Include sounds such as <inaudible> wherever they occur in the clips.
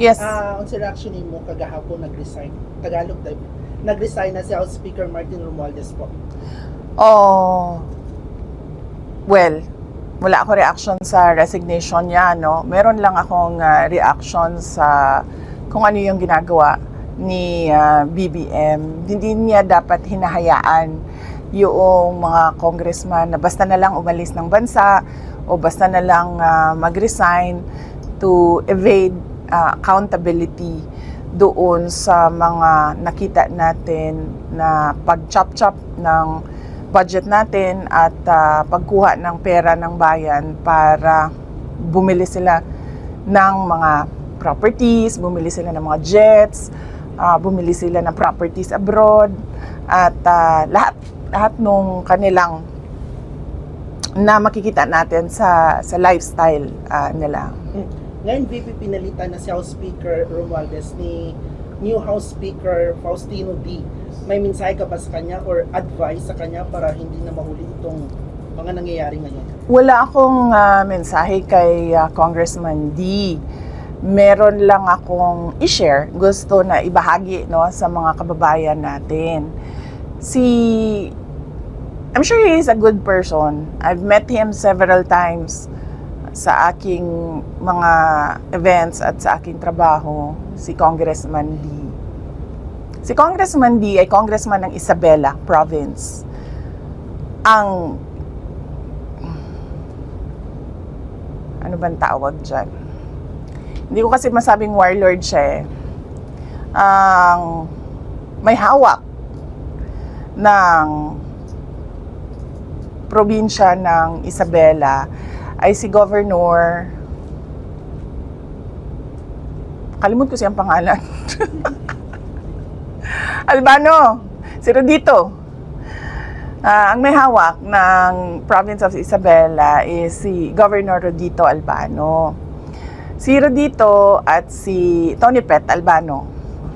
Yes. Ah, ang reaction mo kagahapon nag-resign. Tagalog type. Nag-resign na si House Speaker Martin Romualdez po. Oh, well, wala ako reaction sa resignation niya, no? Meron lang akong ah, reaction sa kung ano yung ginagawa ni ah, BBM. Hindi niya dapat hinahayaan yung mga congressman na basta na lang umalis ng bansa o basta na lang ah, mag-resign to evade ah, accountability doon sa mga nakita natin na pag-chop-chop ng budget natin at ah, pagkuha ng pera ng bayan para bumili sila ng mga properties, bumili sila ng mga jets, ah, bumili sila ng properties abroad at ah, lahat lahat nung kanilang na makikita natin sa sa lifestyle ah, nila. Ngayon, VP pinalitan na si House Speaker Romualdez ni new House Speaker Faustino D. May mensahe ka ba sa kanya or advice sa kanya para hindi na mahuli itong mga nangyayari ngayon? Wala akong ah, mensahe kay ah, Congressman D. Meron lang akong i-share, gusto na ibahagi no sa mga kababayan natin. Si I'm sure he is a good person. I've met him several times sa aking mga events at sa aking trabaho, si Congressman D. Si Congressman D ay congressman ng Isabela Province. Ang ano bang tawag dyan? Hindi ko kasi masabing warlord siya eh. Ang may hawak ng probinsya ng Isabela ay si Governor Kalimut ko siyang pangalan. <laughs> Albano, si Rodito. Ah, ang may hawak ng province of Isabela is si Governor Rodito Albano. Si Rodito at si Tony Pet Albano,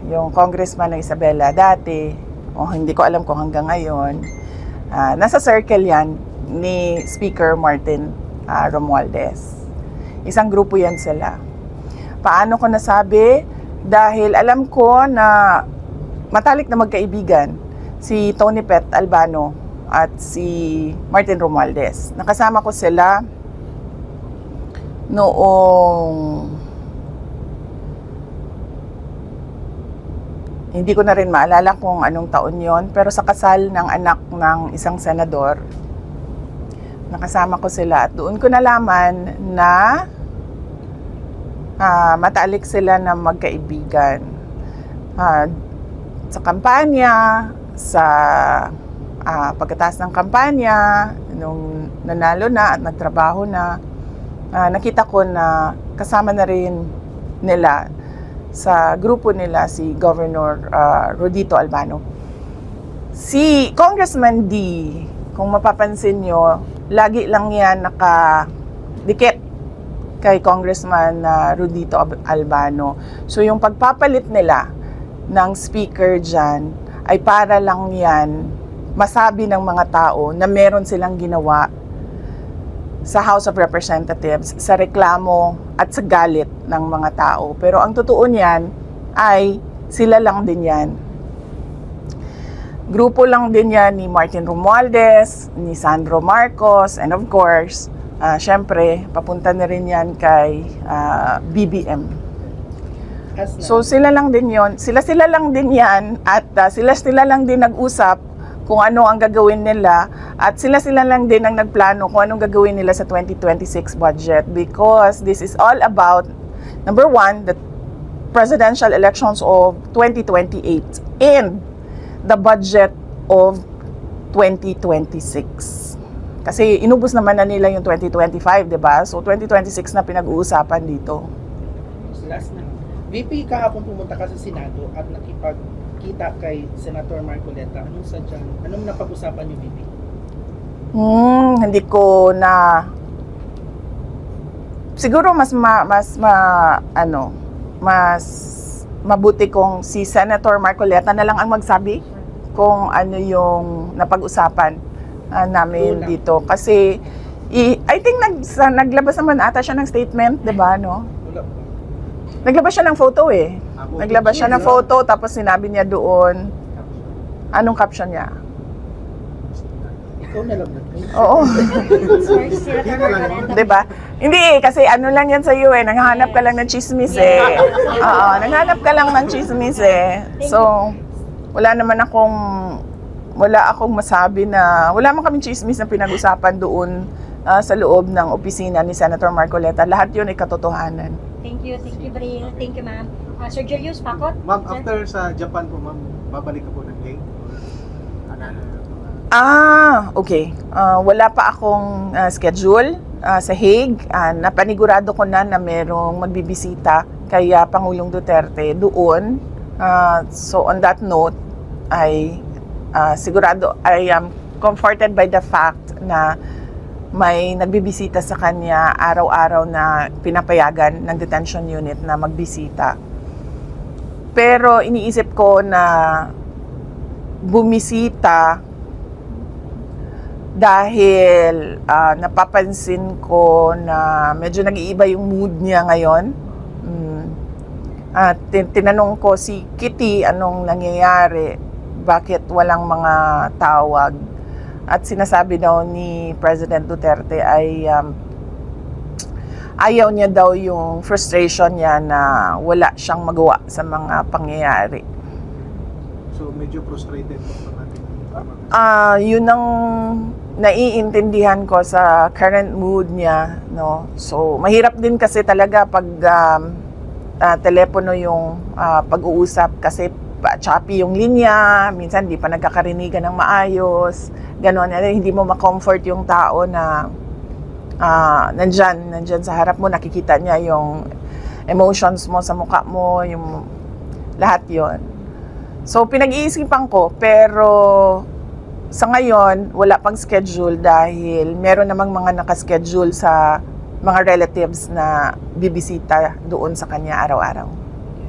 yung congressman ng Isabela dati, o hindi ko alam kung hanggang ngayon, ah, nasa circle yan ni Speaker Martin ah, Romualdez. Isang grupo yan sila. Paano ko nasabi? Dahil alam ko na matalik na magkaibigan si Tony Pet Albano at si Martin Romualdez. Nakasama ko sila noong hindi ko na rin maalala kung anong taon yon pero sa kasal ng anak ng isang senador nakasama ko sila at doon ko nalaman na ah, matalik sila na magkaibigan. Ah, sa kampanya, sa ah, pagkatapos ng kampanya, nung nanalo na at nagtrabaho na, ah, nakita ko na kasama na rin nila sa grupo nila si Governor ah, Rodito Albano. Si Congressman D, kung mapapansin nyo, lagi lang yan nakadikit kay Congressman uh, Rudito Albano. So yung pagpapalit nila ng speaker dyan ay para lang yan masabi ng mga tao na meron silang ginawa sa House of Representatives sa reklamo at sa galit ng mga tao. Pero ang totoo niyan ay sila lang din yan. Grupo lang din yan ni Martin Romualdez, ni Sandro Marcos, and of course, Ah, syempre, papunta na rin yan kay ah, BBM. So sila lang din yon, sila-sila lang din yan at ah, sila-sila lang din nag-usap kung ano ang gagawin nila at sila-sila lang din ang nagplano kung anong gagawin nila sa 2026 budget because this is all about number one, the presidential elections of 2028 and the budget of 2026. Kasi inubos naman na nila yung 2025, di ba? So 2026 na pinag-uusapan dito. last na. VP, kahapon pumunta ka sa Senado at nakipagkita kay Senator Marcoleta. Anong sadyan? Anong napag-usapan niyo, VP? Hmm, hindi ko na siguro mas ma, mas ma ano, mas mabuti kung si Senator Marcoleta na lang ang magsabi kung ano yung napag-usapan ah, namin Una. dito kasi i, I think nag, sa, naglabas naman ata siya ng statement, 'di ba, no? Naglabas siya ng photo eh. Ako, Naglabas siya ng photo tapos sinabi niya doon, anong caption niya? Ikaw na lang nag- Oo. 'Di ba? Hindi eh, kasi ano lang yan sa iyo eh, naghahanap ka lang ng chismis eh. Oo, naghahanap ka lang ng chismis eh. So, wala naman akong wala akong masabi na wala man kaming chismis na pinag-usapan doon ah, sa loob ng opisina ni Senator Marcoleta. Lahat 'yun ay katotohanan. Thank you, thank you, Bril. Thank you, ma'am. Uh, Sir Julius, pakot? Ma'am, Sir? after sa Japan po, ma'am, babalik ka po ng Hague? Ah, okay. Ah, wala pa akong ah, schedule ah, sa Hague. Ah, napanigurado ko na na merong magbibisita kay Pangulong Duterte doon. Ah, so on that note, ay ah, sigurado I am comforted by the fact na may nagbibisita sa kanya araw-araw na pinapayagan ng detention unit na magbisita. Pero iniisip ko na bumisita dahil ah, napapansin ko na medyo nag-iiba yung mood niya ngayon. Mm. At tin- tinanong ko si Kitty anong nangyayari, bakit walang mga tawag. At sinasabi daw ni President Duterte ay um, ayaw niya daw yung frustration niya na wala siyang magawa sa mga pangyayari. So, medyo frustrated po tama. Ah, yun ang naiintindihan ko sa current mood niya, no. So, mahirap din kasi talaga pag um, ah, telepono yung ah, pag-uusap kasi choppy yung linya, minsan di pa nagkakarinigan ng maayos, gano'n. Hindi mo ma-comfort yung tao na ah, nandyan, nandyan sa harap mo, nakikita niya yung emotions mo sa mukha mo, yung lahat yon. So, pinag-iisipan ko, pero sa ngayon, wala pang schedule dahil meron namang mga nakaschedule sa mga relatives na bibisita doon sa kanya araw-araw.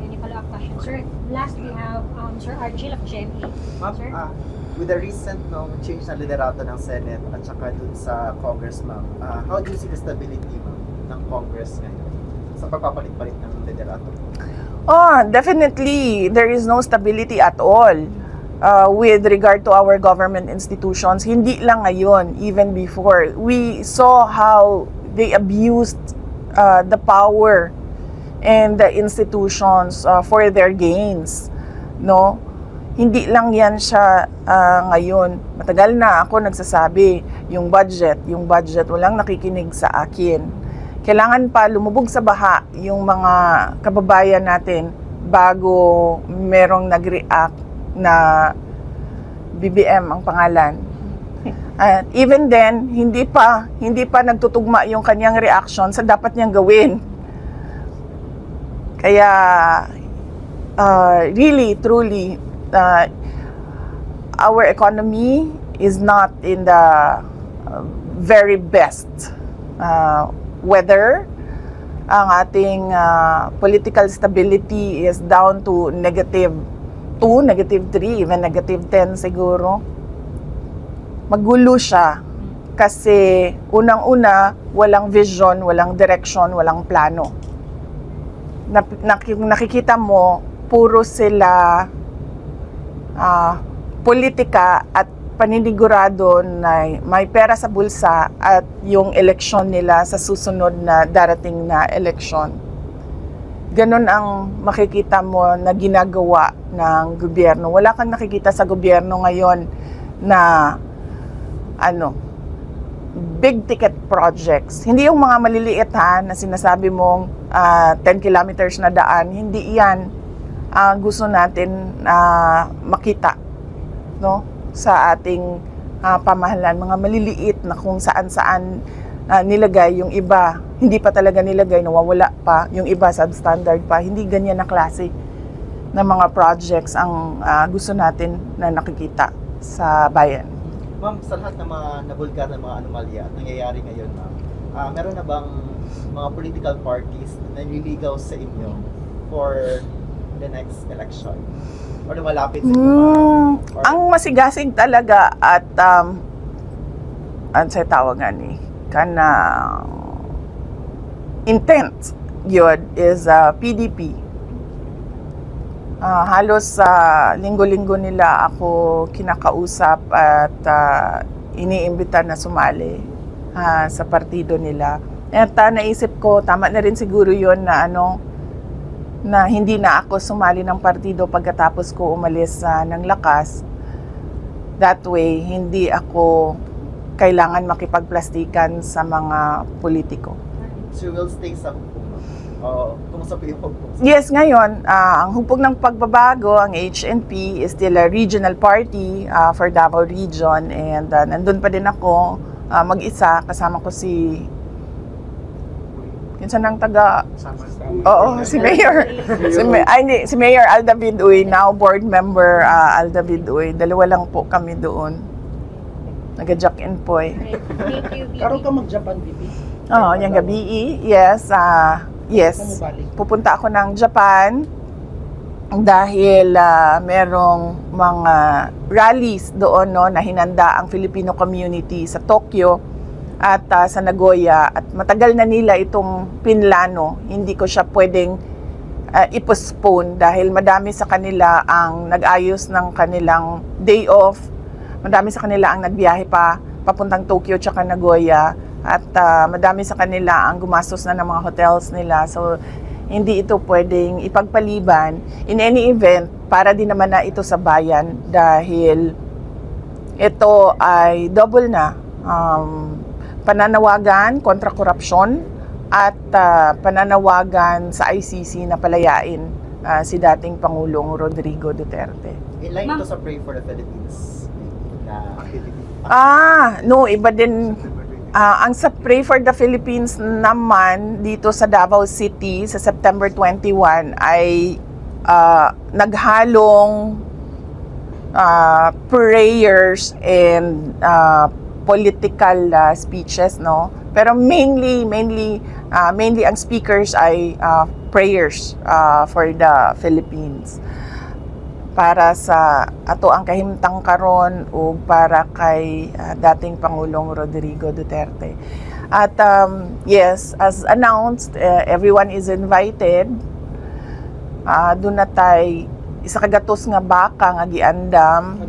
Any follow-up question? Sir, last we have um, Sir Archie of GMA. Ma'am, Sir? ah, with the recent no, change na liderato ng Senate at saka dun sa Congress, ma'am, ah, how do you see the stability, ma'am, ng Congress ngayon sa pagpapalit-palit ng liderato? Oh, definitely, there is no stability at all uh, with regard to our government institutions. Hindi lang ngayon, even before. We saw how they abused uh, the power and the institutions uh, for their gains. No? Hindi lang yan siya uh, ngayon. Matagal na ako nagsasabi, yung budget, yung budget, walang nakikinig sa akin kailangan pa lumubog sa baha yung mga kababayan natin bago merong nag-react na BBM ang pangalan. At even then, hindi pa hindi pa nagtutugma yung kanyang reaction sa dapat niyang gawin. Kaya uh, really truly uh, our economy is not in the uh, very best uh, weather ang ating uh, political stability is down to negative 2, negative 3, even negative 10 siguro. Magulo siya kasi unang-una walang vision, walang direction, walang plano. Nap- nak- nakikita mo puro sila ah, politika at paninigurado na may pera sa bulsa at yung eleksyon nila sa susunod na darating na eleksyon. Ganon ang makikita mo na ginagawa ng gobyerno. Wala kang nakikita sa gobyerno ngayon na ano, big ticket projects. Hindi yung mga maliliit ha, na sinasabi mong ah, 10 kilometers na daan. Hindi yan ang gusto natin na makita no sa ating ah, pamahalan mga maliliit na kung saan-saan ah, nilagay yung iba. Hindi pa talaga nilagay nawawala pa. Yung iba substandard pa. Hindi ganyan na klase na mga projects ang ah, gusto natin na nakikita sa bayan Ma'am, sa lahat ng mga nabulgar na mga anomalya at nangyayari ngayon, ma'am, ah, meron na bang mga political parties na nililigaw sa inyo for the next election? Or lumalapit sa inyo? Mm, Or- ang masigasig talaga at um, ano sa tawagan ni kana intent gyud is ah, PDP. Ah, halos sa linggo-linggo nila ako kinakausap at ah, iniimbita na sumali ah, sa partido nila. At ah, naisip ko, tama na rin siguro yon na ano, na hindi na ako sumali ng partido pagkatapos ko umalis ah, ng lakas. That way, hindi ako kailangan makipagplastikan sa mga politiko. So will stay sa hukbong, ma'am? O, kumusta po yung hukbong? Yes, ngayon, ah, ang hupog ng pagbabago, ang HNP is still a regional party ah, for Davao Region and ah, nandun pa din ako ah, mag-isa kasama ko si Kinsa nang taga Sama. Oo, <laughs> si Mayor. si, Ma- ay, hindi, si Mayor Alda Bidoy, now board member ah, Alda Bidoy. Dalawa lang po kami doon. Nag-jack in po eh. Karon ka mag-Japan, VP? Oo, yung gabi, yes, ah, yes. Pupunta ako ng Japan dahil ah, merong mga rallies doon no na hinanda ang Filipino community sa Tokyo at ah, sa Nagoya. At matagal na nila itong pinlano. Hindi ko siya pwedeng ah, i-postpone dahil madami sa kanila ang nag-ayos ng kanilang day off. Madami sa kanila ang nagbiyahe pa papuntang Tokyo tsaka Nagoya at ah, madami sa kanila ang gumastos na ng mga hotels nila so hindi ito pwedeng ipagpaliban in any event para din naman na ito sa bayan dahil ito ay double na um, pananawagan kontra korupsyon at ah, pananawagan sa ICC na palayain ah, si dating Pangulong Rodrigo Duterte. Ma'am. ito sa Pray for the Philippines na Ah, no, iba din Ah, ang sa Pray for the Philippines naman dito sa Davao City sa September 21 ay ah, naghalong ah, prayers and ah, political ah, speeches no? Pero mainly mainly ah, mainly ang speakers ay ah, prayers ah, for the Philippines para sa ato ang kahimtang karon o para kay ah, dating Pangulong Rodrigo Duterte. At um, yes, as announced, eh, everyone is invited. Uh, doon na tay isa kagatos nga baka nga giandam